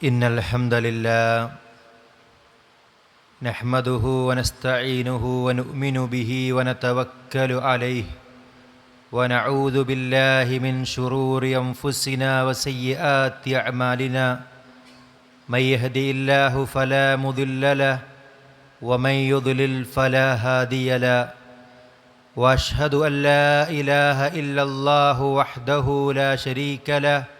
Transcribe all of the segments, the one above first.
إن الحمد لله نحمده ونستعينه ونؤمن به ونتوكل عليه ونعوذ بالله من شرور أنفسنا وسيئات أعمالنا من يهدي الله فلا مضل له ومن يضلل فلا هادي له وأشهد أن لا إله إلا الله وحده لا شريك له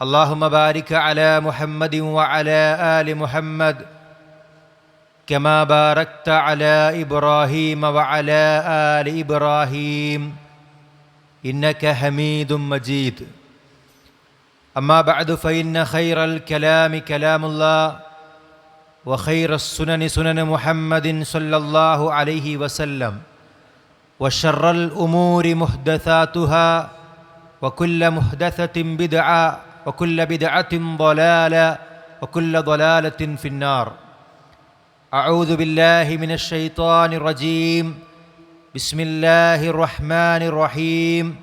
اللهم بارك على محمد وعلى آل محمد كما باركت على إبراهيم وعلى آل إبراهيم إنك حميد مجيد. أما بعد فإن خير الكلام كلام الله وخير السنن سنن محمد صلى الله عليه وسلم وشر الأمور محدثاتها وكل محدثة بدعة وكل بدعة ضلالة وكل ضلالة في النار. أعوذ بالله من الشيطان الرجيم. بسم الله الرحمن الرحيم.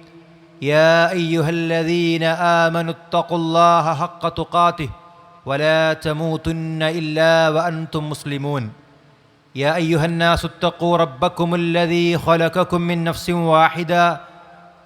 يا أيها الذين آمنوا اتقوا الله حق تقاته ولا تموتن إلا وأنتم مسلمون. يا أيها الناس اتقوا ربكم الذي خلقكم من نفس واحدة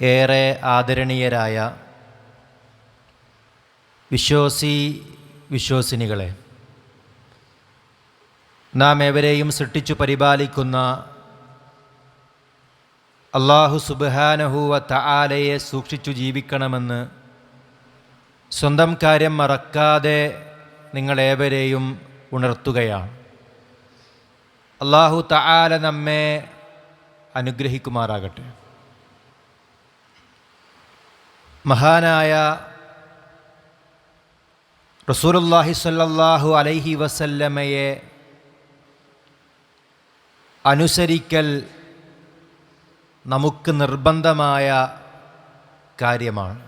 ഏറെ ആദരണീയരായ വിശ്വാസി വിശ്വാസിനികളെ നാം ഏവരെയും സൃഷ്ടിച്ചു പരിപാലിക്കുന്ന അള്ളാഹു സുബാനഹുവ തആലയെ സൂക്ഷിച്ചു ജീവിക്കണമെന്ന് സ്വന്തം കാര്യം മറക്കാതെ നിങ്ങളേവരെയും ഉണർത്തുകയാണ്. അള്ളാഹു തആല നമ്മെ അനുഗ്രഹിക്കുമാറാകട്ടെ. മഹാനായ റസൂലുല്ലാഹി സ്വല്ലല്ലാഹു അലൈഹി വസല്ലമയെ അനുസരിക്കൽ നമുക്ക് നിർബന്ധമായ കാര്യമാണ്.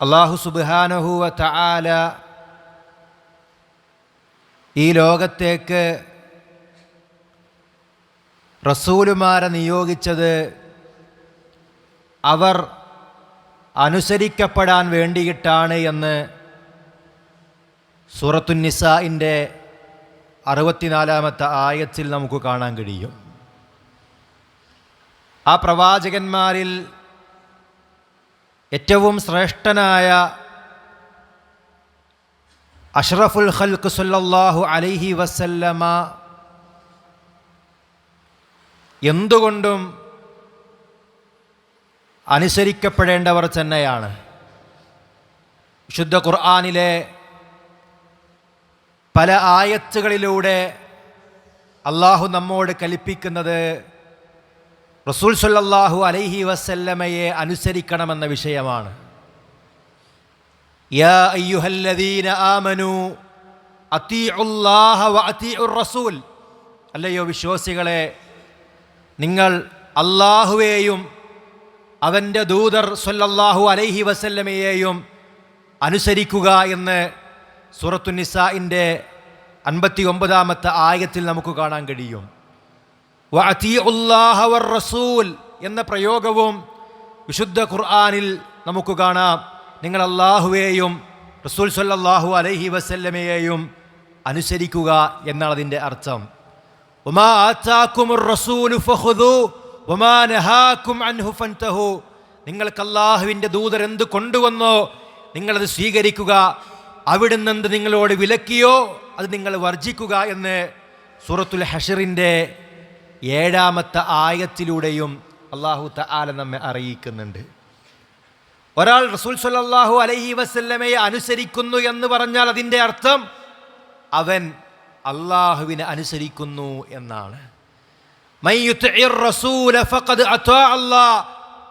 അള്ളാഹു സുബാനഹുവ തആല ഈ ലോകത്തേക്ക് റസൂലുമാരെ നിയോഗിച്ചത് അവർ അനുസരിക്കപ്പെടാൻ വേണ്ടിയിട്ടാണ് എന്ന് സൂറത്തുനിസായിന്റെ അറുപത്തിനാലാമത്തെ ആയത്തിൽ നമുക്ക് കാണാൻ കഴിയും. ആ പ്രവാചകന്മാരിൽ ഏറ്റവും ശ്രേഷ്ഠനായ അഷ്റഫുൽ ഖൽക്ക് സല്ലല്ലാഹു അലൈഹി വസല്ലമ എന്തുകൊണ്ടും അനുസരിക്കപ്പെടേണ്ടവർ തന്നെയാണ്. ശുദ്ധ ഖുർആാനിലെ പല ആയത്തുകളിലൂടെ അള്ളാഹു നമ്മോട് കൽപ്പിക്കുന്നത് റസൂൽ സല്ലല്ലാഹു അലൈഹി വസല്ലമയെ അനുസരിക്കണമെന്ന വിഷയമാണ്. യാ അയ്യുഹല്ലദീന റസൂൽ. അല്ലയോ വിശ്വാസികളെ നിങ്ങൾ അള്ളാഹുവേയും അവന്റെ ദൂതർ സൊല്ലാഹു അലൈഹി വസല്ലമയെയും അനുസരിക്കുക എന്ന് സൂറത്തുനിസായിന്റെ അൻപത്തി ഒമ്പതാമത്തെ ആയത്തിൽ നമുക്ക് കാണാൻ കഴിയും. വർ റസൂൽ എന്ന പ്രയോഗവും വിശുദ്ധ ഖുർആാനിൽ നമുക്ക് കാണാം. നിങ്ങൾ അള്ളാഹുവേയും റസൂൽ സല്ലല്ലാഹു അലൈഹി വസല്ലമയെയും അനുസരിക്കുക എന്നാണ് അതിന്റെ അർത്ഥം. ഉമാ ആത്താക്കുമുർ റസൂലു ഫഖുദു നിങ്ങൾക്ക് അള്ളാഹുവിന്റെ ദൂതർ എന്ത് കൊണ്ടുവന്നോ നിങ്ങളത് സ്വീകരിക്കുക. അവിടുന്ന് എന്ത് നിങ്ങളോട് വിലക്കിയോ അത് നിങ്ങൾ വർജിക്കുക എന്ന് സൂറത്തുൽ ഹഷറിന്റെ ഏഴാമത്തെ ആയത്തിലൂടെയും അള്ളാഹു തആല നമ്മെ അറിയിക്കുന്നുണ്ട്. ഒരാൾ റസൂൽ സല്ലല്ലാഹു അലൈഹി വസല്ലമയെ അനുസരിക്കുന്നു എന്ന് പറഞ്ഞാൽ അതിന്റെ അർത്ഥം അവൻ അള്ളാഹുവിനെ അനുസരിക്കുന്നു എന്നാണ്.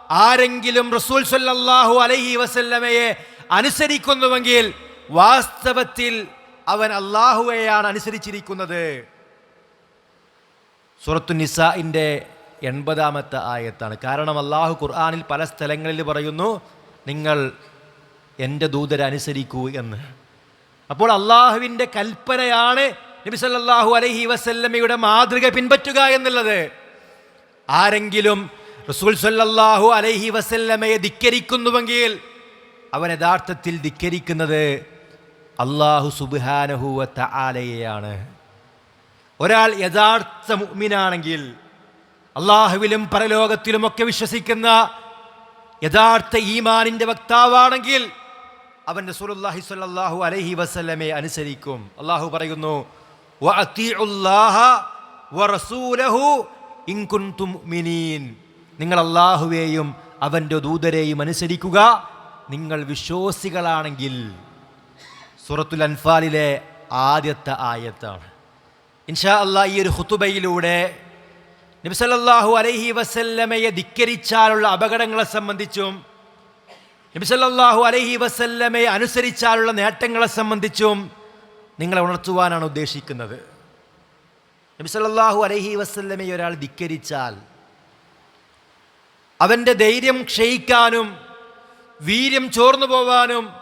ആരെങ്കിലും റസൂൽ സല്ലാഹു അലൈഹി വസല്ലമയെ അനുസരിക്കുന്നുവെങ്കിൽ വാസ്തവത്തിൽ അവൻ അള്ളാഹുവെയാണ് അനുസരിച്ചിരിക്കുന്നത്. സുറത്തു നിസാഇന്റെ എൺപതാമത്തെ ആയത്താണ്. കാരണം അള്ളാഹു ഖുർആാനിൽ പല സ്ഥലങ്ങളിൽ പറയുന്നു നിങ്ങൾ എന്റെ ദൂതരെ അനുസരിക്കൂ എന്ന്. അപ്പോൾ അള്ളാഹുവിന്റെ കൽപ്പനയാണ് നബി സല്ലല്ലാഹു അലൈഹി വസല്ലമയുടെ മാതൃക പിൻപറ്റുക എന്നുള്ളത് ആരെങ്കിലും റസൂൽ സല്ലാഹു അലൈഹി വസല്ലമയെ ധിക്കരിക്കുന്നുവെങ്കിൽ അവൻ യഥാർത്ഥത്തിൽ ധിക്കരിക്കുന്നത് അള്ളാഹു സുബാനഹുവത്ത ആലയെയാണ് ഒരാൾ യഥാർത്ഥ മുഗ്മിനാണെങ്കിൽ അള്ളാഹുവിലും പരലോകത്തിലുമൊക്കെ വിശ്വസിക്കുന്ന യഥാർത്ഥ ഈമാനിന്റെ വക്താവാണെങ്കിൽ അവൻ റസൂലുള്ളാഹി സ്വല്ലല്ലാഹു അലൈഹി വസല്ലമയെ അനുസരിക്കും. അള്ളാഹു പറയുന്നു നിങ്ങൾ അള്ളാഹുവേയും അവന്റെ ദൂതരെയും അനുസരിക്കുക. നിങ്ങൾ വിശ്വാസികളാണെങ്കിൽ സുറത്തുൽ അൻഫാലിലെ ആദ്യത്തെ ആയത്താണ്. ഇൻഷാ അള്ളാഹ് ഈ ഒരു ഹുത്തുബയിലൂടെ നബി സല്ലല്ലാഹു അലൈഹി വസല്ലമയെ ധിക്കരിച്ചാലുള്ള അപകടങ്ങളെ സംബന്ധിച്ചും നബി സല്ലല്ലാഹു അലൈഹി വസല്ലമയെ അനുസരിച്ചാലുള്ള നേട്ടങ്ങളെ സംബന്ധിച്ചും നിങ്ങളെ ഉണർത്തുവാനാണ് ഉദ്ദേശിക്കുന്നത്. നബിസല്ലാഹു അലഹി വസ്ല്ലമയെ ഒരാൾ ധിക്കരിച്ചാൽ അവന്റെ ധൈര്യം ക്ഷയിക്കാനും വീര്യം ചോർന്നു പോവാനും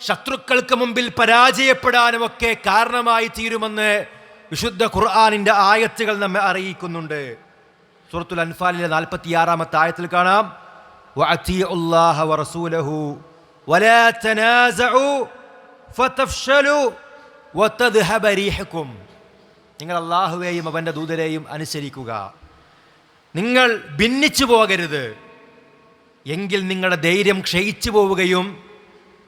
ശത്രുക്കൾക്ക് മുമ്പിൽ പരാജയപ്പെടാനുമൊക്കെ കാരണമായി തീരുമെന്ന് വിശുദ്ധ ഖുർആാനിന്റെ ആയത്തുകൾ നമ്മെ അറിയിക്കുന്നുണ്ട്. സൂറത്തുൽ അൻഫാലിലെ നാൽപ്പത്തിയാറാമത്തെ ആയത്തിൽ കാണാം. വറസൂലഹു വലാ ഒത്തദ്ഹബരീഹക്കും നിങ്ങൾ അള്ളാഹുവേയും അവന്റെ ദൂതരെയും അനുസരിക്കുക. നിങ്ങൾ ഭിന്നിച്ചു പോകരുത്. എങ്കിൽ നിങ്ങളുടെ ധൈര്യം ക്ഷയിച്ചു പോവുകയും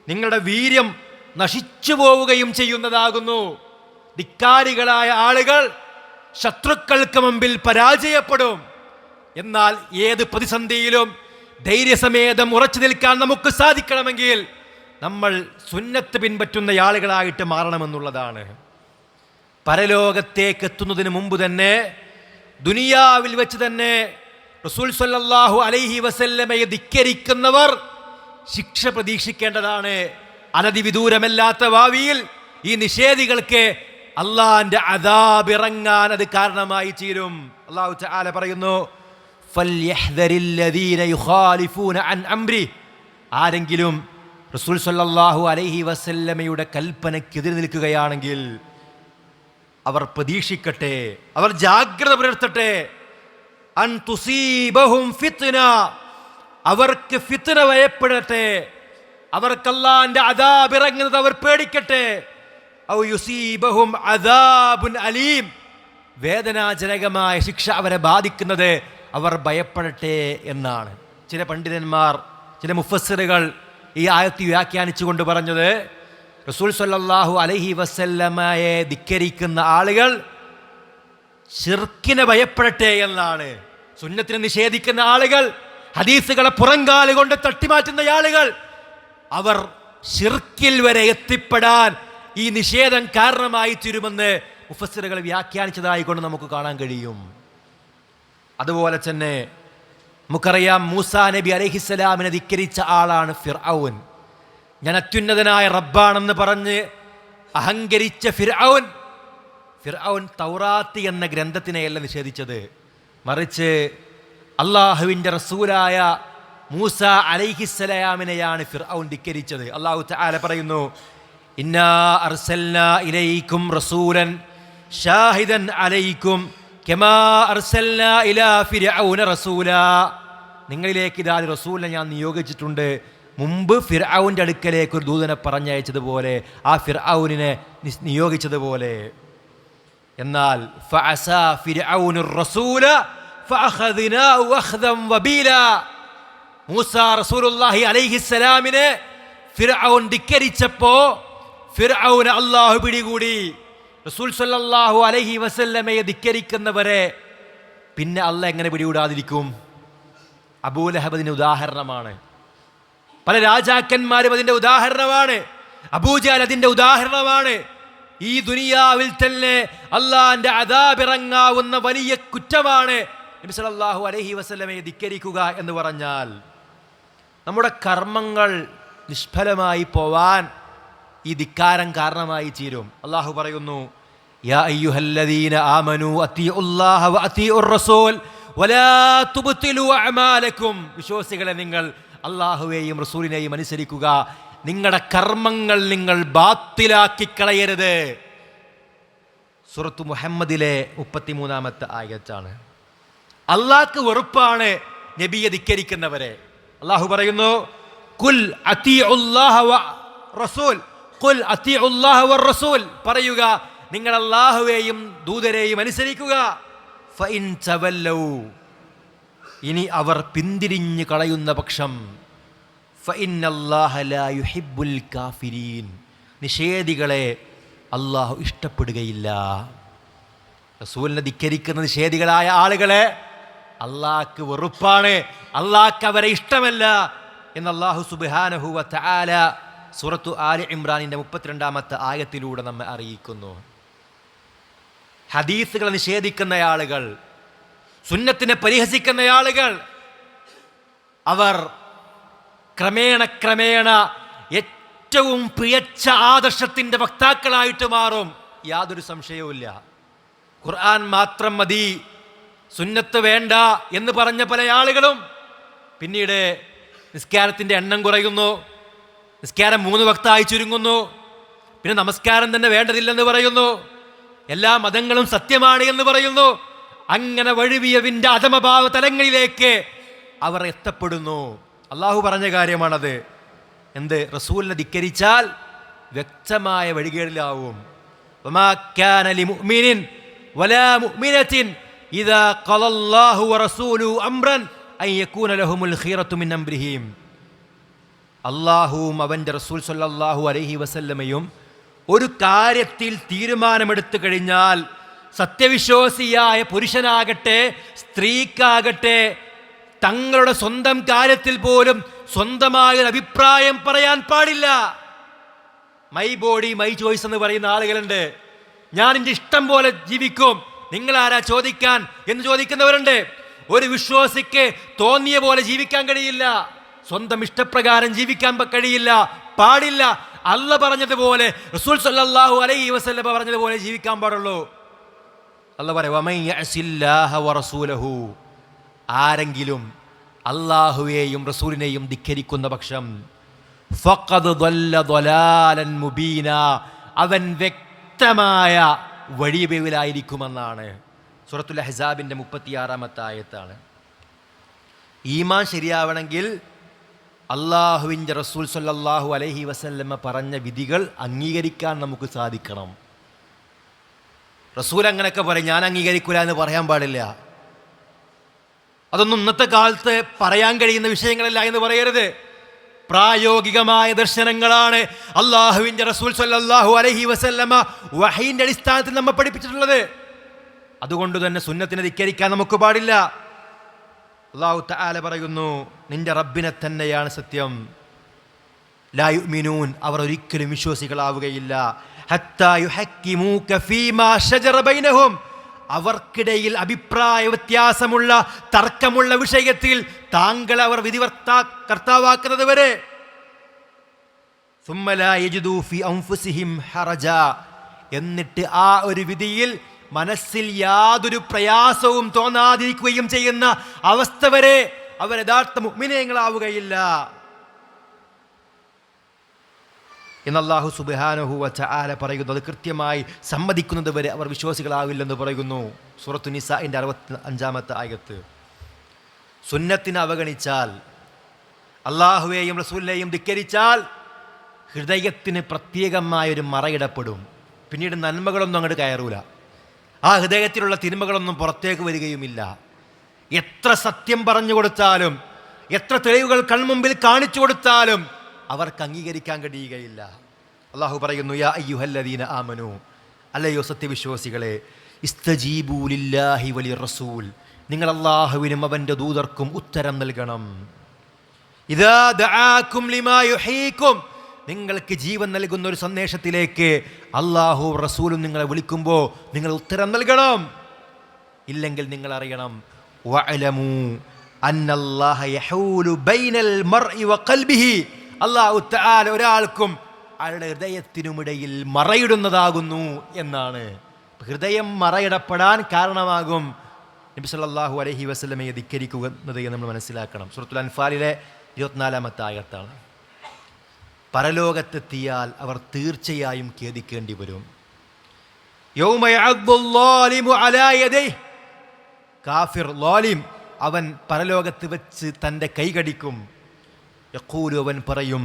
നിങ്ങളുടെ വീര്യം നശിച്ചു പോവുകയും ചെയ്യുന്നതാകുന്നു. ധിക്കാരികളായ ആളുകൾ ശത്രുക്കൾക്ക് മുമ്പിൽ പരാജയപ്പെടും. എന്നാൽ ഏത് പ്രതിസന്ധിയിലും ധൈര്യസമേതം ഉറച്ചു നിൽക്കാൻ നമുക്ക് സാധിക്കണമെങ്കിൽ നമ്മൾ സുന്നത്ത് പിൻപറ്റുന്ന ആളുകളായിട്ട് മാറണമെന്നുള്ളതാണ്. പരലോകത്തേക്ക് എത്തുന്നതിന് മുമ്പ് തന്നെ ദുനിയാവിൽ വെച്ച് തന്നെ റസൂൽ സല്ലാഹു അലൈഹി വസല്ലമയെ ധിക്കരിക്കുന്നവർ ശിക്ഷ പ്രതീക്ഷിക്കേണ്ടതാണ്. അനധിവിദൂരമല്ലാത്ത ഭാവിയിൽ ഈ നിഷേധികൾക്ക് അള്ളാന്റെ അതാബിറങ്ങാൻ അത് കാരണമായി തീരും. അള്ളാഹു തആല പറയുന്നു ആരെങ്കിലും റസൂൽ സല്ലാഹു അലൈഹി വസല്ലമയുടെ കൽപ്പനയ്ക്കെതിരെ നിൽക്കുകയാണെങ്കിൽ അവർ പ്രതീക്ഷിക്കട്ടെ അവർ ജാഗ്രത പുലർത്തട്ടെ. അൻ ഫിത്ന അവർക്ക് ഫിത്ന ഭയപ്പെടട്ടെ. അവർക്കല്ലാന്റെ അദാബ് ഇറങ്ങുന്നത് അവർ പേടിക്കട്ടെ. ഔ അദാബുൻ അലീം വേദനാജനകമായ ശിക്ഷ അവരെ ബാധിക്കുന്നത് അവർ ഭയപ്പെടട്ടെ എന്നാണ്. ചില പണ്ഡിതന്മാർ ചില മുഫസ്സിറുകൾ ഈ ആയത്തി വ്യാഖ്യാനിച്ചുകൊണ്ട് പറഞ്ഞത് റസൂൽ സല്ലാഹു അലഹി വസല്ലമയെ ധിക്കരിക്കുന്ന ആളുകൾ ഷിർക്കിനെ ഭയപ്പെടട്ടെ എന്നാണ്. സുന്നത്തിനെ നിഷേധിക്കുന്ന ആളുകൾ ഹദീസുകളെ പുറങ്കാൽ കൊണ്ട് തട്ടിമാറ്റുന്ന ആളുകൾ അവർ ഷിർക്കിൽ വരെ എത്തിപ്പെടാൻ ഈ നിഷേധം കാരണമായി തീരുമെന്ന് മുഫസ്സിറുകൾ വ്യാഖ്യാനിച്ചതായിക്കൊണ്ട് നമുക്ക് കാണാൻ കഴിയും. അതുപോലെ തന്നെ നമുക്കറിയാം മൂസാ നബി അലഹിസ്സലാമിനെ ധിക്കരിച്ച ആളാണ് ഫിർഔൻ. ഞാൻ അത്യുന്നതനായ റബ്ബാണെന്ന് പറഞ്ഞ് അഹങ്കരിച്ച ഫിർഔൻ. ഫിർഔൻ തൗറാത്തി എന്ന ഗ്രന്ഥത്തിനെയല്ല നിഷേധിച്ചത്. മറിച്ച് അള്ളാഹുവിന്റെ റസൂലായ മൂസ അലൈഹിസ്സലാമിനെയാണ് ഫിർഔൻ ധിക്കരിച്ചത്. അള്ളാഹു തആല പറയുന്നു ഇന്നാ അർസൽന ഇലൈക്കും റസൂലൻ ഷാഹിദൻ അലൈക്കും കെമാ അർസൽന ഇലാ ഫിർഔന റസൂലാ. നിങ്ങളിലേക്ക് ഇതാ റസൂലിനെ ഞാൻ നിയോഗിച്ചിട്ടുണ്ട്. മുമ്പ് ഫിർഔന്റെ അടുക്കലേക്ക് ഒരു ദൂതനെ പറഞ്ഞയച്ചതുപോലെ ആ ഫിർഔനിനെ നിയോഗിച്ചതുപോലെ. എന്നാൽ മൂസ റസൂലുള്ളാഹി അലൈഹിസ്സലാമിനെ ഫിർഔൻ ധിക്കരിച്ചപ്പോ ഫിർഔനെ അള്ളാഹു പിടികൂടി. റസൂൽ സല്ലല്ലാഹു അലൈഹി വസല്ലമയെ ധിക്കരിക്കുന്നവരെ പിന്നെ അല്ല എങ്ങനെ പിടികൂടാതിരിക്കും? അബൂലഹബദിന് ഉദാഹരണമാണ്. പല രാജാക്കന്മാരും അതിന്റെ ഉദാഹരണമാണ്. അബൂജാൽ അതിന്റെ ഉദാഹരണമാണ്. ഈ ദുനിയാവിൽ തന്നെ അള്ളാന്റെ അതാപിറങ്ങാവുന്ന വലിയ കുറ്റമാണ് നബി സല്ലല്ലാഹു അലൈഹി വസല്ലമയെ ധിക്കരിക്കുക എന്ന് പറഞ്ഞാൽ നമ്മുടെ കർമ്മങ്ങൾ നിഷ്ഫലമായി പോവാൻ ഈ ധിക്കാരം കാരണമായി തീരും. അള്ളാഹു പറയുന്നു യാ അയ്യുഹല്ലദീന ആമനു അത്തിഉല്ലാഹ വ അത്തിഉർ റസൂൽ വിശ്വാസികളെ നിങ്ങൾ അള്ളാഹുവേയും റസൂലിനെയും അനുസരിക്കുക. നിങ്ങളുടെ കർമ്മങ്ങൾ നിങ്ങൾ ബാത്തിലാക്കി കളയരുത്. സുറത്ത് മുഹമ്മദിലെ മുപ്പത്തിമൂന്നാമത്തെ ആയത്താണ്. അള്ളാഹ്ക്ക് വെറുപ്പാണ് നബിയെ ധിക്കരിക്കുന്നവരെ. അള്ളാഹു പറയുന്നു കുൽ റസൂൽ കുൽ റസൂൽ. പറയുക നിങ്ങൾ അള്ളാഹുവേയും ദൂതരെയും അനുസരിക്കുക. തവല്ലൗ. ഇനി അവർ പിന്തിരിഞ്ഞു കളയുന്ന പക്ഷം ഫൈൻ യുഹിബ്ബുൽ കാഫിരീൻ. നിഷേധികളെ അള്ളാഹു ഇഷ്ടപ്പെടുകയില്ല. റസൂലിനെ ധിക്കരിക്കുന്ന നിഷേധികളായ ആളുകളെ അള്ളാഹ്ക്ക് വെറുപ്പാണ്. അള്ളാഹ്ക്ക് അവരെ ഇഷ്ടമല്ല എന്ന് അള്ളാഹു സുബാനഹുവ തആല സൂറത്തു ആലി ഇമ്രാനിന്റെ മുപ്പത്തിരണ്ടാമത്തെ ആയത്തിലൂടെ നമ്മെ അറിയിക്കുന്നു. ഹദീസുകളെ നിഷേധിക്കുന്ന ആളുകൾ സുന്നത്തിനെ പരിഹസിക്കുന്ന ആളുകൾ അവർ ക്രമേണ ക്രമേണ ഏറ്റവും പ്രിയച്ച ആദർശത്തിന്റെ വക്താക്കളായിട്ട് മാറും. യാതൊരു സംശയവുമില്ല ഖുർആൻ മാത്രം മതി സുന്നത്ത് വേണ്ട എന്ന് പറഞ്ഞ പല ആളുകളും പിന്നീട് നിസ്കാരത്തിന്റെ എണ്ണം കുറയുന്നു നിസ്കാരം മൂന്ന് വക്തമായി ചുരുങ്ങുന്നു പിന്നെ നമസ്കാരം തന്നെ വേണ്ടതില്ലെന്ന് പറയുന്നു. എല്ലാ മതങ്ങളും സത്യമാണ് എന്ന് പറയുന്നു. അങ്ങനെ വഴുവിയവിന്റെ അധമഭാവ തലങ്ങളിലേക്ക് അവർ എത്തപ്പെടുന്നു. അള്ളാഹു പറഞ്ഞ കാര്യമാണത്. എന്ത്? റസൂലിനെ ധിക്കരിച്ചാൽ വ്യക്തമായ വഴികേടിലാവും. അള്ളാഹുവും അവന്റെ റസൂൽ സല്ലാഹു അലഹി വസല്ലമയും ഒരു കാര്യത്തിൽ തീരുമാനമെടുത്തു കഴിഞ്ഞാൽ സത്യവിശ്വാസിയായ പുരുഷനാകട്ടെ സ്ത്രീക്കാകട്ടെ തങ്ങളുടെ സ്വന്തം കാര്യത്തിൽ പോലും സ്വന്തമായ ഒരു അഭിപ്രായം പറയാൻ പാടില്ല. മൈ ബോഡി മൈ ചോയ്സ് എന്ന് പറയുന്ന ആളുകളുണ്ട്. ഞാൻ എന്റെ ഇഷ്ടം പോലെ ജീവിക്കും. നിങ്ങൾ ആരാ ചോദിക്കാൻ എന്ന് ചോദിക്കുന്നവരുണ്ട്. ഒരു വിശ്വാസിക്ക് തോന്നിയ പോലെ ജീവിക്കാൻ കഴിയില്ല. സ്വന്തം ഇഷ്ടപ്രകാരം ജീവിക്കാൻ കഴിയില്ല. പാടില്ല. അല്ല പറഞ്ഞതുപോലെ റസൂൽ സല്ലാഹു അലൈ വസല്ല പറഞ്ഞതുപോലെ ജീവിക്കാൻ പാടുള്ളൂ. അല്ല വറസൂലഹു ആരെങ്കിലും അള്ളാഹുവേയും റസൂലിനെയും ധിക്കരിക്കുന്ന പക്ഷം മുബീന. അവൻ വ്യക്തമായ വഴിപേവിലായിരിക്കുമെന്നാണ് സുറത്തുൽ ഹസാബിന്റെ മുപ്പത്തിയാറാമത്തെ ആയത്താണ്. ഈമാൻ ശരിയാവണമെങ്കിൽ അള്ളാഹുവിന്റെ റസൂൽ സല്ലാഹു അലഹി വസല്ലമ്മ പറഞ്ഞ വിധികൾ അംഗീകരിക്കാൻ നമുക്ക് സാധിക്കണം. റസൂൽ അങ്ങനെയൊക്കെ പറയും ഞാൻ അംഗീകരിക്കൂല എന്ന് പറയാൻ പാടില്ല. അതൊന്നും ഇന്നത്തെ കാലത്ത് പറയാൻ കഴിയുന്ന വിഷയങ്ങളല്ല എന്ന് പറയരുത്. പ്രായോഗികമായ ദർശനങ്ങളാണ് അള്ളാഹുവിന്റെ റസൂൽ സല്ലാഹു അലഹി വസല്ലമ വഹീന്റെ അടിസ്ഥാനത്തിൽ നമ്മൾ പഠിപ്പിച്ചിട്ടുള്ളത്. അതുകൊണ്ട് തന്നെ സുന്നത്തിനെ ധിക്കരിക്കാൻ നമുക്ക് പാടില്ല. അള്ളാഹു താല പറയുന്നു നിന്റെ റബ്ബിനെ തന്നെയാണ് സത്യം. ലായു മിനൂൻ അവർ ഒരിക്കലും വിശ്വാസികളാവുകയില്ല. അവർക്കിടയിൽ അഭിപ്രായ വ്യത്യാസമുള്ള തർക്കമുള്ള വിഷയത്തിൽ താങ്കൾ അവർ വിധിവർത്താ കർത്താവാക്കുന്നത് വരെ. എന്നിട്ട് ആ ഒരു വിധിയിൽ മനസ്സിൽ യാതൊരു പ്രയാസവും തോന്നാതിരിക്കുകയും ചെയ്യുന്ന അവസ്ഥ വരെ അവർ യഥാർത്ഥ മുഗ്മിനയങ്ങളാവുകയില്ല എന്നല്ലാഹു അള്ളാഹു സുബാനഹു വച്ച ആല പറയുന്നു അത് കൃത്യമായി സമ്മതിക്കുന്നത് വരെ അവർ വിശ്വാസികളാവില്ലെന്ന് പറയുന്നു. സൂറത്തു നിസാഇന്റെ അറുപത്തി അഞ്ചാമത്തെ ആയത്ത്. സുന്നത്തിനെ അവഗണിച്ചാൽ അള്ളാഹുവേയും റസൂലിനെയും ധിക്കരിച്ചാൽ ഹൃദയത്തിന് പ്രത്യേകമായൊരു മറയിടപ്പെടും. പിന്നീട് നന്മകളൊന്നും അങ്ങോട്ട് കയറൂല. ആ ഹൃദയത്തിലുള്ള തിന്മകളൊന്നും പുറത്തേക്ക് വരികയുമില്ല. എത്ര സത്യം പറഞ്ഞു കൊടുത്താലും എത്ര തെളിവുകൾ കൺമുമ്പിൽ കാണിച്ചു കൊടുത്താലും അവർക്ക് അംഗീകരിക്കാൻ കഴിയുകയില്ല. അള്ളാഹു പറയുന്നു യാ അയ്യുഹല്ലദീന ആമനു. അല്ലയോ സത്യവിശ്വാസികളെ ഇസ്തജീബൂലില്ലാഹി വലി റസൂൽ. നിങ്ങൾ അള്ളാഹുവിനും അവന്റെ ദൂതർക്കും ഉത്തരം നൽകണം. ഇതാ ദും ലിമാ യുഹീക്കും നിങ്ങൾക്ക് ജീവൻ നൽകുന്ന ഒരു സന്ദേശത്തിലേക്ക് അള്ളാഹു റസൂലും നിങ്ങളെ വിളിക്കുമ്പോൾ നിങ്ങൾ ഉത്തരം നൽകണം. ഇല്ലെങ്കിൽ നിങ്ങൾ അറിയണം തആല ഒരാൾക്കും അയാളുടെ ഹൃദയത്തിനുമിടയിൽ മറയിടുന്നതാകുന്നു എന്നാണ്. ഹൃദയം മറയിടപ്പെടാൻ കാരണമാകും നബി സല്ലല്ലാഹു അലൈഹി വസല്ലമയെ ധിക്കരിക്കുന്നത് എന്ന് നമ്മൾ മനസ്സിലാക്കണം. സുഹൃത്തുൽ അൻഫാലിലെ ഇരുപത്തിനാലാമത്തെ ആയത്താണ്. പരലോകത്തെത്തിയാൽ അവർ തീർച്ചയായും ഖേദിക്കേണ്ടി വരും കാഫിർ ലോലിം അവൻ പരലോകത്ത് വെച്ച് തന്റെ കൈകടിക്കും യഖൂലു അവൻ പറയും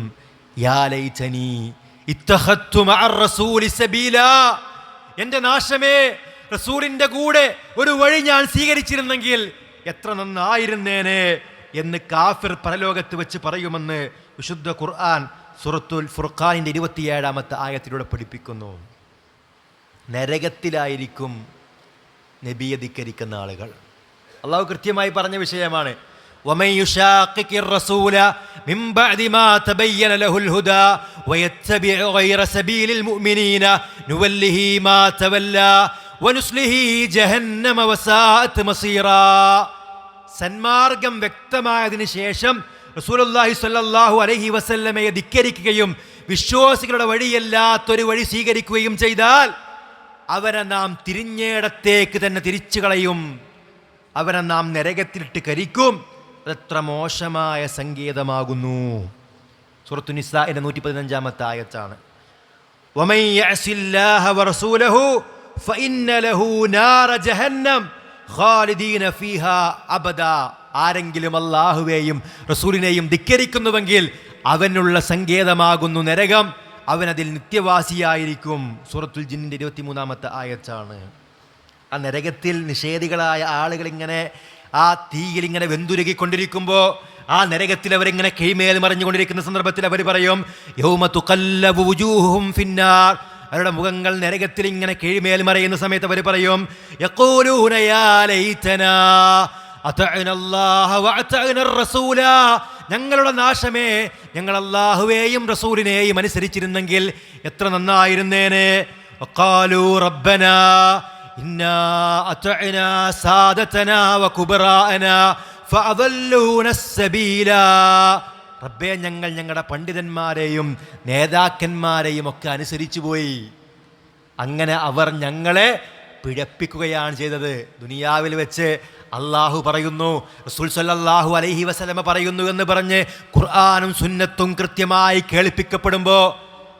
സബീലാ. എന്റെ നാശമേ റസൂലിന്റെ കൂടെ ഒരു വഴി ഞാൻ സ്വീകരിച്ചിരുന്നെങ്കിൽ എത്ര നന്നായിരുന്നേനെ എന്ന് കാഫിർ പരലോകത്ത് വെച്ച് പറയുമെന്ന് വിശുദ്ധ ഖുർആൻ സുറത്തുൽ ഫുർഖാനിൻ്റെ ഇരുപത്തിയേഴാമത്തെ ആയത്തിലൂടെ പഠിപ്പിക്കുന്നു നരകത്തിലായിരിക്കും നബിയെ ധിക്കരിക്കുന്ന ആളുകൾ അള്ളാഹു കൃത്യമായി പറഞ്ഞ വിഷയമാണ് ومن يشاقق الرسول من بعد ما تبين له الهدى ويتبع غير سبيل المؤمنين نوله ما تولى ونسله جهنم وساءت مصيرا സന്മാർഗം വ്യക്തമായതിനു ശേഷം റസൂലല്ലാഹി സല്ലാഹു അലഹി വസല്ലമയെ ധിക്കരിക്കുകയും വിശ്വാസികളുടെ വഴിയല്ലാത്തൊരു വഴി സ്വീകരിക്കുകയും ചെയ്താൽ അവനെ നാം തിരിഞ്ഞേടത്തേക്ക് തന്നെ തിരിച്ചു കളയും. അവനെ നാം നരകത്തിലിട്ട് കരിക്കും. അതെത്ര മോശമായ സങ്കേതമാകുന്നു. സുഹൃത്തു നിസ എന്റെ നൂറ്റി പതിനഞ്ചാമത്തെ ആയത്താണ് ഫഇന്ന ലഹു നാറ ജഹന്നം ഖാലിദീന ഫീഹാ അബദാ. ആരെങ്കിലും അള്ളാഹുവേയും റസൂലിനെയും ധിക്കരിക്കുന്നുവെങ്കിൽ അവനുള്ള സങ്കേതമാകുന്നു നരകം. അവനതിൽ നിത്യവാസിയായിരിക്കും. സൂറത്തുൽ ജിന്നിന്റെ ഇരുപത്തിമൂന്നാമത്തെ ആയച്ചാണ് ആ നരകത്തിൽ നിഷേധികളായ ആളുകളിങ്ങനെ ആ തീയിൽ ഇങ്ങനെ വെന്തുരുകിക്കൊണ്ടിരിക്കുമ്പോൾ ആ നരകത്തിൽ അവരിങ്ങനെ കൈമേൽ മറിഞ്ഞുകൊണ്ടിരിക്കുന്ന സന്ദർഭത്തിൽ അവർ പറയും യൗമ തുക്കല്ലൂഹും ഫിന്നാർ. അവരുടെ മുഖങ്ങൾ നരകത്തിൽ ഇങ്ങനെ കീഴ്മേൽ മറയുന്ന സമയത്ത് അവർ പറയും ഞങ്ങളുടെ നാശമേ ഞങ്ങൾ അള്ളാഹുവേയും റസൂലിനെയും അനുസരിച്ചിരുന്നെങ്കിൽ എത്ര നന്നായിരുന്നേനെ? റബ്ബന റബ്ബെ ഞങ്ങൾ ഞങ്ങളുടെ പണ്ഡിതന്മാരെയും നേതാക്കന്മാരെയും ഒക്കെ അനുസരിച്ചു പോയി. അങ്ങനെ അവർ ഞങ്ങളെ പിഴപ്പിക്കുകയാണ് ചെയ്തത്. ദുനിയാവിൽ വെച്ച് അള്ളാഹു പറയുന്നു റസൂൽ സല്ലല്ലാഹു അലൈഹി വസലമ പറയുന്നു എന്ന് പറഞ്ഞ് ഖുർആാനും സുന്നത്തും കൃത്യമായി കേൾപ്പിക്കപ്പെടുമ്പോൾ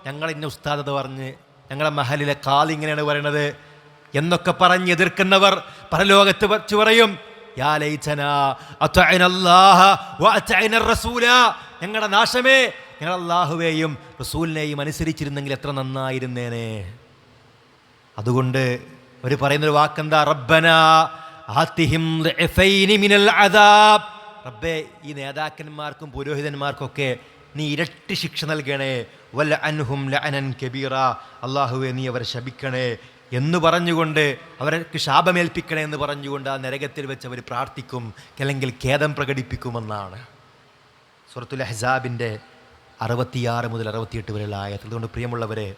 ഞങ്ങൾ ഇന്ന ഉസ്താദത് പറഞ്ഞ് ഞങ്ങളെ മഹലിലെ കാൽ ഇങ്ങനെയാണ് പറയണത് എന്നൊക്കെ പറഞ്ഞ് എതിർക്കുന്നവർ പരലോകത്ത് വച്ച് പറയും ഞങ്ങളുടെ നാശമേ. ഞങ്ങൾ അള്ളാഹുവേയും റസൂലിനെയും അനുസരിച്ചിരുന്നെങ്കിൽ എത്ര നന്നായിരുന്നേനെ. അതുകൊണ്ട് അവർ പറയുന്നൊരു വാക്കെന്താ? റബ്ബന റബ്ബേ ഈ നേതാക്കന്മാർക്കും പുരോഹിതന്മാർക്കൊക്കെ നീ ഇരട്ടി ശിക്ഷ നൽകണേ. വല്ല അൻഹും ലഅനൻ കബീറ. അള്ളാഹുവെ നീ അവരെ ശപിക്കണേ എന്ന് പറഞ്ഞുകൊണ്ട് അവർക്ക് ശാപമേൽപ്പിക്കണേ എന്ന് പറഞ്ഞുകൊണ്ട് ആ നരകത്തിൽ വെച്ച് അവർ പ്രാർത്ഥിക്കും. അല്ലെങ്കിൽ ഖേദം പ്രകടിപ്പിക്കുമെന്നാണ്. സുറത്തുൽ അഹ്സാബിന്റെ അറുപത്തിയാറ് മുതൽ അറുപത്തിയെട്ട് വരെയുള്ള ആയത്തിൽ അതുകൊണ്ട് പ്രിയമുള്ളവരെ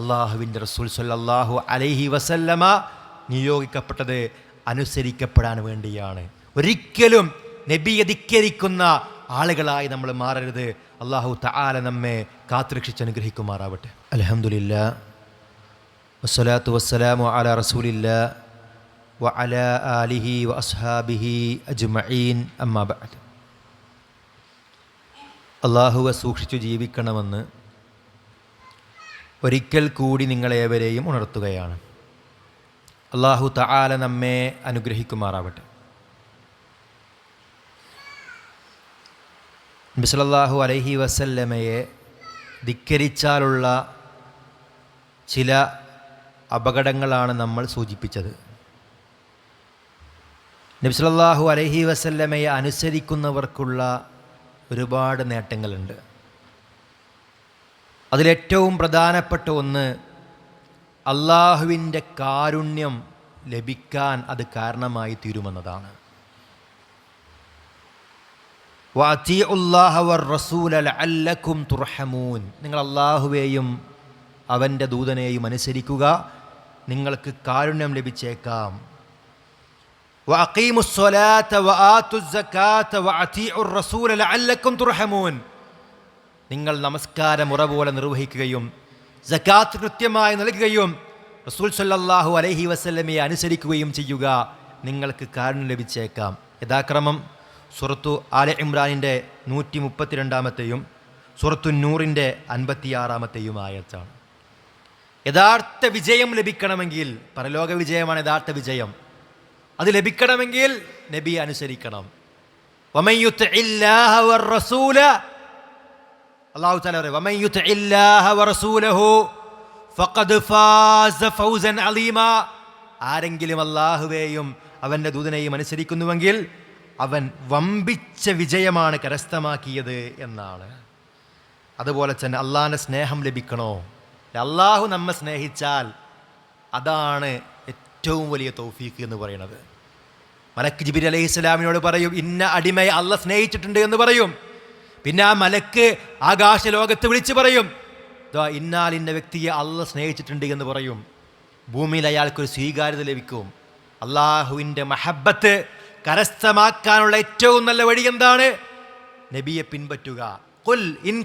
അള്ളാഹുവിന്റെ റസൂൽ സല്ലാഹു അലൈഹി വസല്ലമ നിയോഗിക്കപ്പെട്ടത് അനുസരിക്കപ്പെടാൻ വേണ്ടിയാണ്. ഒരിക്കലും നബിയെ ധിക്കരിക്കുന്ന ആളുകളായി നമ്മൾ മാറരുത്. അള്ളാഹു തആല നമ്മെ കാത്തുരക്ഷിച്ച് അനുഗ്രഹിക്കുമാറാവട്ടെ. അലഹമുല്ല വസ്സലാത്തു വസ്സലാമു അല റസൂലില്ല. വ അല ആലിഹി വ അസ്ഹാബിഹി അജ്മഈൻ. അമ്മാബാദ് അള്ളാഹുവെ സൂക്ഷിച്ചു ജീവിക്കണമെന്ന് ഒരിക്കൽ കൂടി നിങ്ങളേവരെയും ഉണർത്തുകയാണ്. അള്ളാഹു തആല നമ്മെ അനുഗ്രഹിക്കുമാറാവട്ടെ. ബിസലല്ലാഹു അലൈഹി വസല്ലമയെ ധിക്കരിച്ചാലുള്ള ചില അപകടങ്ങളാണ് നമ്മൾ സൂചിപ്പിച്ചത്. നബ്സലല്ലാഹു അലൈഹി വസല്ലമയെ അനുസരിക്കുന്നവർക്കുള്ള ഒരുപാട് നേട്ടങ്ങളുണ്ട്. അതിലേറ്റവും പ്രധാനപ്പെട്ട ഒന്ന് അള്ളാഹുവിന്റെ കാരുണ്യം ലഭിക്കാൻ അത് കാരണമായി തീരുമെന്നതാണ്. തുർഹമൂൻ. നിങ്ങൾ അള്ളാഹുവേയും അവന്റെ ദൂതനെയും അനുസരിക്കുക. നിങ്ങൾക്ക് കാരുണ്യം ലഭിച്ചേക്കാം. നിങ്ങൾ നമസ്കാരം ഉറ പോലെ നിർവഹിക്കുകയും ജക്കാത്ത് കൃത്യമായി നൽകുകയും റസൂൽ സല്ലാഹു അലഹി വസ്ലമയെ അനുസരിക്കുകയും ചെയ്യുക നിങ്ങൾക്ക് കാരണം ലഭിച്ചേക്കാം. യഥാക്രമം സുറത്തു ആല ഇമ്രാനിന്റെ നൂറ്റി മുപ്പത്തിരണ്ടാമത്തെയും സുറത്തു നൂറിന്റെ അൻപത്തിയാറാമത്തെയും ആയത്താണ്. യഥാർത്ഥ വിജയം ലഭിക്കണമെങ്കിൽ പരലോക വിജയമാണ് യഥാർത്ഥ വിജയം. അത് ലഭിക്കണമെങ്കിൽ നബി അനുസരിക്കണം. ഒമയുത്ത് യുത്ഇല്ലാഹ വറസൂല അല്ലാഹു തആല പറയും ആരെങ്കിലും അല്ലാഹുവേയും അവന്റെ ദൂതനെയും അനുസരിക്കുന്നുവെങ്കിൽ അവൻ വമ്പിച്ച വിജയമാണ് കരസ്ഥമാക്കിയത് എന്നാണ്. അതുപോലെ തന്നെ അള്ളാഹിന്റെ സ്നേഹം ലഭിക്കണോ? അള്ളാഹു നമ്മെ സ്നേഹിച്ചാൽ അതാണ് ഏറ്റവും വലിയ തൗഫീഖ് എന്ന് പറയുന്നത്. മലക്ക് ജിബിർ അലൈഹി സ്വലാമിനോട് പറയും ഇന്ന അടിമയെ അല്ല സ്നേഹിച്ചിട്ടുണ്ട് എന്ന് പറയും. പിന്നെ ആ മലക്ക് ആകാശ ലോകത്ത് വിളിച്ചു പറയും ഇന്നാൽ ഇന്ന വ്യക്തിയെ അല്ല സ്നേഹിച്ചിട്ടുണ്ട് എന്ന് പറയും. ഭൂമിയിൽ അയാൾക്കൊരു സ്വീകാര്യത ലഭിക്കും. അള്ളാഹുവിന്റെ മഹബത്ത് കരസ്ഥമാക്കാനുള്ള ഏറ്റവും നല്ല വഴി എന്താണ്? നബിയെ പിൻപറ്റുക. ഖുൽ ഇൻ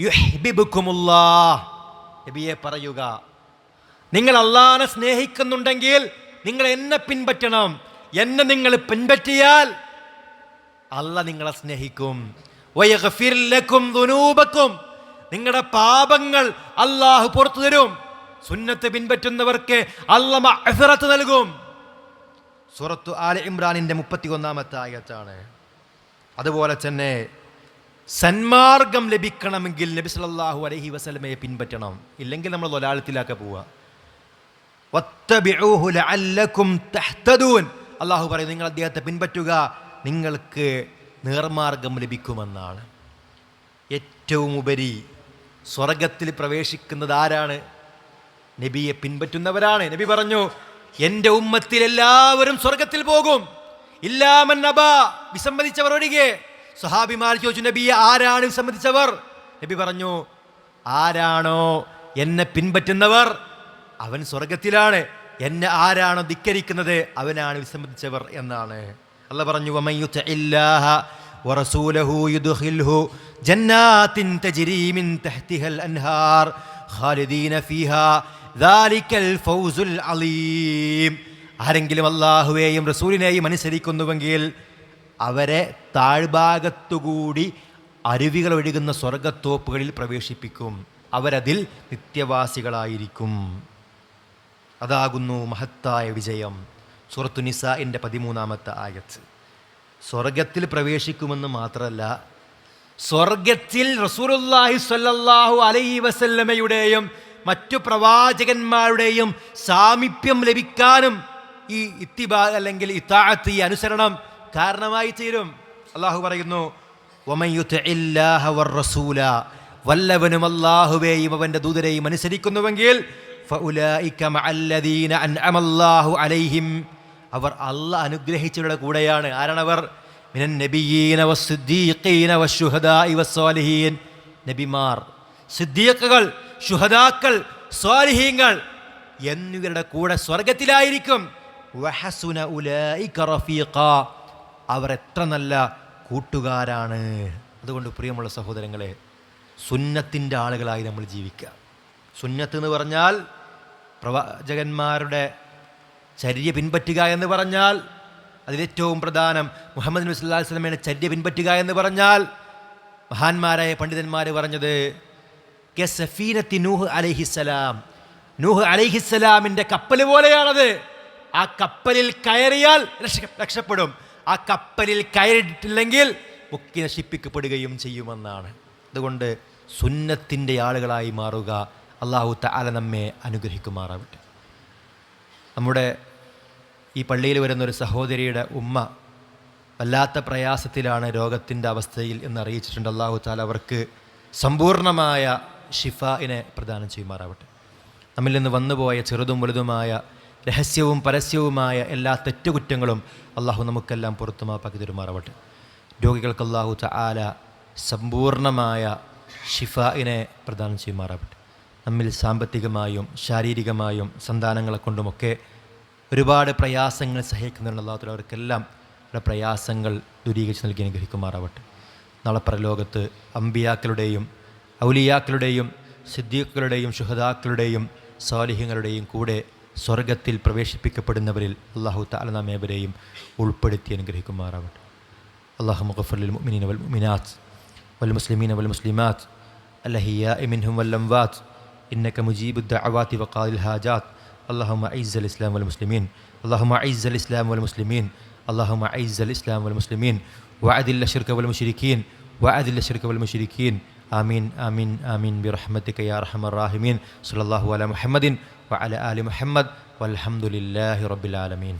യുഹ്ബിബുക്കുമുല്ലാഹ് നബിയെ പറയുക നിങ്ങൾ അള്ളാഹനെ സ്നേഹിക്കുന്നുണ്ടെങ്കിൽ നിങ്ങൾ എന്നെ പിൻപറ്റണം. എന്നെ നിങ്ങൾ പിൻപറ്റിയാൽ അല്ല നിങ്ങളെ സ്നേഹിക്കും. വയഗ്ഫിർ ലക്കും ദുനൂബക്കും. നിങ്ങളുടെ പാപങ്ങൾ അള്ളാഹു പുറത്തു തരും. സുന്നത്ത് പിൻപറ്റുന്നവർക്ക് അല്ല നൽകും. സൂറത്തു ആല ഇമ്രാനിന്റെ മുപ്പത്തി ഒന്നാമത്തെ ആയത്താണ്. അതുപോലെ തന്നെ സന്മാർഗം ലഭിക്കണമെങ്കിൽ നബി സല്ലല്ലാഹു അലഹി വസല്ലമയെ പിൻപറ്റണം. ഇല്ലെങ്കിൽ നമ്മൾ ലൊലാളത്തിലാക്ക പോവുക. അള്ളാഹു പറയും നിങ്ങൾ അദ്ദേഹത്തെ പിൻപറ്റുക. നിങ്ങൾക്ക് നേർമാർഗം ലഭിക്കുമെന്നാണ്. ഏറ്റവും ഉപരി സ്വർഗത്തിൽ പ്രവേശിക്കുന്നത് ആരാണ്? നബിയെ പിൻപറ്റുന്നവരാണ്. നബി പറഞ്ഞു എന്റെ ഉമ്മത്തിൽ എല്ലാവരും സ്വർഗത്തിൽ പോകും. ഇല്ലാമൻ നബ വിസമ്മതിച്ചവർ ഒഴികെ. സഹാബിമാർ ചോദിച്ചു നബിയെ ആരാണ് വിസമ്മതിച്ചവർ? നബി പറഞ്ഞു ആരാണോ എന്നെ പിൻപറ്റുന്നവർ? അവൻ സ്വർഗത്തിലാണ്. എന്നെ ആരാണ് ധിക്കരിക്കുന്നത് അവനാണ് വിസമ്മതിച്ചവർ എന്നാണ്. അല്ല പറഞ്ഞു "വമൻ യുത്ഇല്ലാഹ വറസൂലഹു യുദ്ഖിൽഹു ജന്നാത്തിൻ തജ്രി മിൻ അൻഹാർ ഖാലിദീന ഫീഹാ ദാലിക്കൽ ഫൗസുൽ അലീം. ആരെങ്കിലും അള്ളാഹുവേയും റസൂലിനെയും അനുസരിക്കുന്നുവെങ്കിൽ അവരെ താഴ്ഭാഗത്തുകൂടി അരുവികൾ ഒഴുകുന്ന സ്വർഗത്തോപ്പുകളിൽ പ്രവേശിപ്പിക്കും. അവരതിൽ നിത്യവാസികളായിരിക്കും. അതാകുന്നു മഹത്തായ വിജയം. സൂറത്തു നിസാഇന്റെ പതിമൂന്നാമത്തെ ആയത്ത്. സ്വർഗത്തിൽ പ്രവേശിക്കുമെന്ന് മാത്രമല്ല സ്വർഗത്തിൽ റസൂലുള്ളാഹി സ്വല്ലല്ലാഹു അലൈ വസല്ലമയുടെയും മറ്റു പ്രവാചകന്മാരുടെയും സാമീപ്യം ലഭിക്കാനും ഈ ഇത്തിബാ അല്ലെങ്കിൽ ഇത്താഴത്ത് ഈ അനുസരണം കാരണമായി തീരും. അള്ളാഹു പറയുന്നു "വമൻ യുത്ഇല്ലാഹ വറസൂല വല്ലവനും അല്ലാഹുവേയും അവന്റെ ദൂതരെയും അനുസരിക്കുന്നുവെങ്കിൽ അലൈഹിം. അവർ അല്ല അനുഗ്രഹിച്ചവരുടെ കൂടെയാണ്. ആരാണവർ? മിനൻ നബിയീന വസ്സുദ്ദീഖീന വശുഹദാഇ വസ്സാലിഹീൻ. നബിമാർ. സിദ്ദീഖുകൾ ശുഹദാക്കൾ സ്വാലിഹീങ്ങൾ എന്നിവരുടെ കൂടെ സ്വർഗത്തിലായിരിക്കും വഹസുന ഉലൈക റഫീഖ. അവർ എത്ര നല്ല കൂട്ടുകാരാണ്. അതുകൊണ്ട് പ്രിയമുള്ള സഹോദരങ്ങളെ സുന്നത്തിന്റെ ആളുകളായി നമ്മൾ ജീവിക്കുക. സുന്നത്ത് എന്ന് പറഞ്ഞാൽ പ്രവാചകന്മാരുടെ ചര്യ പിൻപറ്റുക എന്ന് പറഞ്ഞാൽ അതിലേറ്റവും പ്രധാനം മുഹമ്മദ് നബി അലൈഹി വസല്ലമയുടെ ചര്യ പിൻപറ്റുക എന്ന് പറഞ്ഞാൽ മഹാന്മാരായ പണ്ഡിതന്മാർ പറഞ്ഞത് കെ സഫീനത്തി നൂഹ് അലഹിസ്സലാം നൂഹ് അലഹിസ്സലാമിന്റെ കപ്പൽ പോലെയാണത്. ആ കപ്പലിൽ കയറിയാൽ രക്ഷ രക്ഷപ്പെടും. ആ കപ്പലിൽ കയറിയിട്ടില്ലെങ്കിൽ മുക്കി നശിപ്പിക്കപ്പെടുകയും ചെയ്യുമെന്നാണ്. അതുകൊണ്ട് സുന്നത്തിന്റെ ആളുകളായി മാറുക അള്ളാഹു തആല നമ്മെ അനുഗ്രഹിക്കുമാറാവട്ടെ. നമ്മുടെ ഈ പള്ളിയിൽ വരുന്ന ഒരു സഹോദരിയുടെ ഉമ്മ വല്ലാത്ത പ്രയാസത്തിലാണ് രോഗത്തിന്റെ അവസ്ഥയിൽ എന്ന് അറിയിച്ചിട്ടുണ്ട്. അള്ളാഹു താല അവർക്ക് സമ്പൂർണമായ ഷിഫായിനെ പ്രദാനം ചെയ്യുമാറാവട്ടെ. നമ്മിൽ നിന്ന് വന്നുപോയ ചെറുതും വലുതുമായ രഹസ്യവും പരസ്യവുമായ എല്ലാ തെറ്റുകുറ്റങ്ങളും അള്ളാഹു നമുക്കെല്ലാം പുറത്തുമാപ്പാക്കി തരുമാറാവട്ടെ. രോഗികൾക്ക് അള്ളാഹു താല സമ്പൂർണമായ ഷിഫായിനെ പ്രദാനം ചെയ്യുമാറാവട്ടെ. നമ്മിൽ സാമ്പത്തികമായും ശാരീരികമായും സന്താനങ്ങളെ കൊണ്ടുമൊക്കെ ഒരുപാട് പ്രയാസങ്ങൾ സഹിക്കുന്നുണ്ടല്ലാത്ത അവർക്കെല്ലാം അവരുടെ പ്രയാസങ്ങൾ ദൂരീകരിച്ച് നൽകി അനുഗ്രഹിക്കുമാറാവട്ടെ. നാളെ പ്രലോകത്ത് അമ്പിയാക്കളുടെയും ഔലിയാക്കളുടെയും സിദ്ദീഖുകളുടെയും ഷുഹദാക്കളുടെയും സാലിഹ്യങ്ങളുടെയും കൂടെ സ്വർഗത്തിൽ പ്രവേശിപ്പിക്കപ്പെടുന്നവരിൽ അള്ളാഹു താലനാമേവരെയും ഉൾപ്പെടുത്തി അനുഗ്രഹിക്കുമാറാവട്ടെ. അള്ളാഹു മുഖഫുലിൽ മുഅ്മിനീന വൽ മുഅ്മിനാത്ത് വൽ മുസ്ലിമീന വൽ മുസ്ലിമാത്ത് അലഹിയ ഇമിൻഹും വൽ അംവാത്ത് إنك مجيب الدعوات وقاضي الحاجات اللهم أعز الإسلام والمسلمين. اللهم أعز الإسلام والمسلمين. اللهم أعز الإسلام والمسلمين. وأذل الشرك والمشركين. وأذل الشرك والمشركين. آمين آمين آمين. برحمتك يا أرحم الراحمين. صلى الله على محمد وعلى آل محمد. والحمد لله رب العالمين.